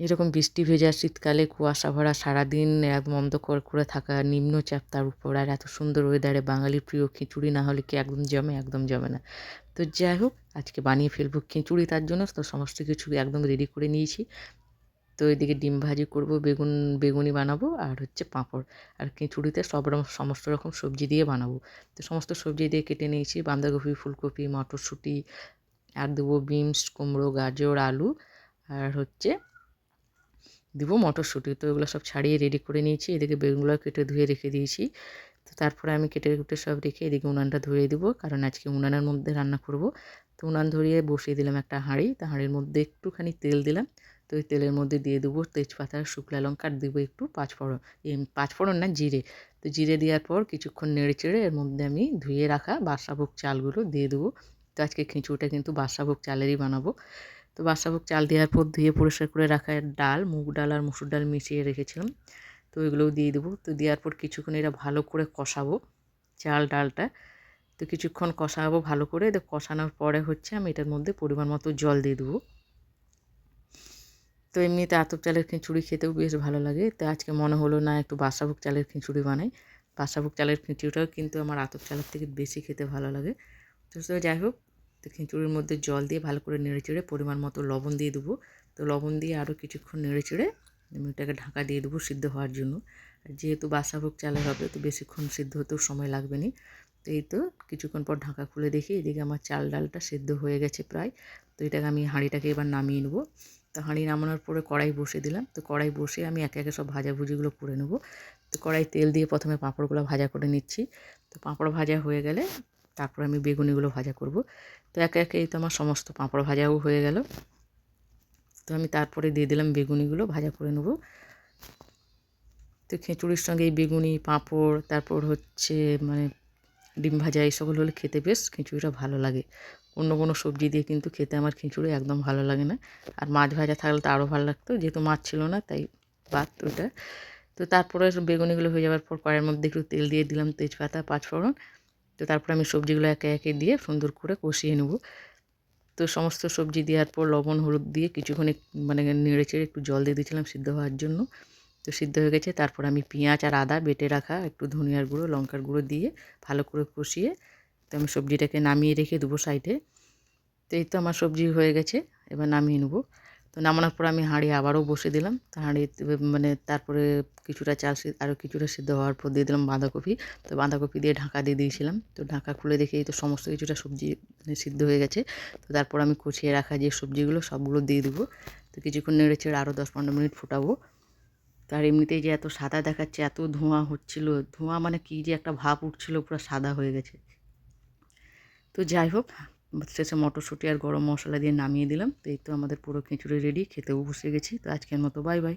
এরকম বৃষ্টি ভেজা শীতকালে কুয়াশা ভরা সারাদিন এক মন্দ করে থাকা নিম্নচাপ তার উপর। আর এত সুন্দর ওয়েদারে বাঙালির প্রিয় খিচুড়ি না হলে কি একদম জমে? একদম জমে না। তো যাই হোক, আজকে বানিয়ে ফেলব খিচুড়ি, তার জন্য তো সমস্ত কিছু একদম রেডি করে নিয়েছি। তো এদিকে ডিম ভাজি করব, বেগুন বেগুনি বানাবো আর হচ্ছে পাঁপড়। আর খিচুড়িতে সব রকম সমস্ত রকম সবজি দিয়ে বানাবো। তো সমস্ত সবজি দিয়ে কেটে নিয়েছি। বাঁধাকপি, ফুলকপি, মটরশুঁটি, আর দেবো বিনস, কুমড়ো, গাজর, আলু, আর হচ্ছে দিব মটরশুঁটি। তো এগুলো সব ছাড়িয়ে রেডি করে নিয়েছি। এদিকে বেগুনগুলো কেটে ধুয়ে রেখে দিয়েছি। তো তারপরে আমি কেটে কুটে সব রেখে এদিকে উনানটা ধরিয়ে দিব। কারণ আজকে উনানের মধ্যে রান্না করব। তো উনান ধরিয়ে বসিয়ে দিলাম একটা হাঁড়ি। তা হাঁড়ির মধ্যে একটুখানি তেল দিলাম। তো ওই তেলের মধ্যে দিয়ে দেবো তেজপাতা শুকলা লঙ্কা দেবো একটু পাঁচফোড়ন পাঁচফোড়ন না, জিরে। তো জিরে দেওয়ার পর কিছুক্ষণ নেড়ে চেড়ে এর মধ্যে আমি ধুয়ে রাখা বাদশাভোগ চালগুলো দিয়ে দেবো। তো আজকে খিচুড়িটা কিন্তু বাদশাভোগ চালেরই বানাবো। তো বাদশাভোগ চাল দেওয়ার পর ধুয়ে পরিষ্কার করে রাখা ডাল, মুগ ডাল আর মুসুর ডাল মিশিয়ে রেখেছিলাম। তো এগুলোও দিয়ে দেবো। তো দেওয়ার পর কিছুক্ষণ এটা ভালো করে কষাবো চাল ডালটা। তো কিছুক্ষণ কষাবো ভালো করে। তো কষানোর পরে হচ্ছে আমি এটার মধ্যে পরিমাণ মতো জল দিয়ে দেবো। তো এমনিতে আতপ চালের খিচুড়ি খেতেও বেশ ভালো লাগে। তো আজকে মনে হলো না একটু বাসাভোগ চালের খিচুড়ি বানাই। বাসাভোগ চালের খিচুড়িটাও কিন্তু আমার আতপ চালের থেকে বেশি খেতে ভালো লাগে। তো যাই হোক তো খিচুড়ির মধ্যে জল দিয়ে ভালো করে নেড়ে চেড়ে পরিমাণ মতো লবণ দিয়ে দেবো। তো লবণ দিয়ে আরও কিছুক্ষণ নেড়ে চেড়ে আমি ওটাকে ঢাকা দিয়ে দেবো সিদ্ধ হওয়ার জন্য। যেহেতু বাসাভোগ চালের হবে, তো বেশিক্ষণ সিদ্ধ হতেও সময় লাগবে না। তো এই তো কিছুক্ষণ পর ঢাকা খুলে দেখি, এদিকে আমার চাল ডালটা সিদ্ধ হয়ে গেছে প্রায়। তো এটাকে আমি হাঁড়িটাকে এবার নামিয়ে নেব। তো হাঁড়ি নামানোর পরে কড়াই বসে দিলাম। তো কড়াই বসে আমি একে একে সব ভাজাভুজিগুলো করে নেব। তো কড়াই তেল দিয়ে প্রথমে পাঁপড়গুলো ভাজা করে নিচ্ছি। তো পাঁপড় ভাজা হয়ে গেলে তারপর আমি বেগুনিগুলো ভাজা করব। তো একে একে তো আমার সমস্ত পাঁপড় ভাজাও হয়ে গেল। তো আমি তারপরে দিয়ে দিলাম বেগুনিগুলো, ভাজা করে নেব। তো খিচুড়ির সঙ্গে এই বেগুনি, পাঁপড়, তারপর হচ্ছে মানে ডিম ভাজা, এই সকল হলে খেতে বেশ খিচুড়িটা ভালো লাগে। অন্য কোনো সবজি দিয়ে কিন্তু খেতে আমার খিচুড়ি একদম ভালো লাগে না। আর মাছ ভাজা থাকলে তো আরও ভালো লাগতো, যেহেতু মাছ ছিল না, তাই বাদ ওটা। তো তারপরে বেগুনিগুলো হয়ে যাওয়ার পর কড়াইয়ের মধ্যে একটু তেল দিয়ে দিলাম তেজপাতা, পাঁচফোড়ন। তো তারপর আমি সবজিগুলো একে একে দিয়ে সুন্দর করে কষিয়ে নেব। তো সমস্ত সবজি দেওয়ার পর লবণ, হলুদ দিয়ে কিছুক্ষণ মানে নেড়ে চেড়ে একটু জল দিয়ে দিয়েছিলাম সিদ্ধ হওয়ার জন্য। তো সিদ্ধ হয়ে গেছে। তারপর আমি পেঁয়াজ আর আদা বেটে রাখা একটু ধনিয়ার গুঁড়ো, লঙ্কার গুঁড়ো দিয়ে ভালো করে কষিয়ে তো আমি সবজিটাকে নামিয়ে রেখে দেবো সাইডে। তো এই তো আমার সবজি হয়ে গেছে। এবার নামিয়ে নেব। তো নামানোর পর আমি হাঁড়ি আবারও বসে দিলাম। হাঁড়ি মানে তারপরে কিছুটা চাল আরও কিছুটা সিদ্ধ হওয়ার পর দিয়ে দিলাম বাঁধাকপি। তো বাঁধাকপি দিয়ে ঢাকা দিয়ে দিয়েছিলাম। তো ঢাকা খুলে দেখেই তো সমস্ত কিছুটা সবজি মানে সিদ্ধ হয়ে গেছে। তো তারপর আমি কুচিয়ে রাখা যে সবজিগুলো, সবগুলো দিয়ে দেবো। তো কিছুক্ষণ নেড়ে চেড়ে আরও দশ পনেরো মিনিট ফোটাবো। তার এমনিতেই যে এত সাদা দেখাচ্ছে, এত ধোঁয়া হচ্ছিল। ধোঁয়া মানে কী যে একটা ভাব উঠছিল, পুরো সাদা হয়ে গেছে। তো যাই হোক শেষে মটরশুঁটি আর গরম মশলা দিয়ে নামিয়ে দিলাম। তো এই তো আমাদের পুরো খিচুড়ি রেডি খেতেও বসে গেছি। তো আজকের মতো বাই বাই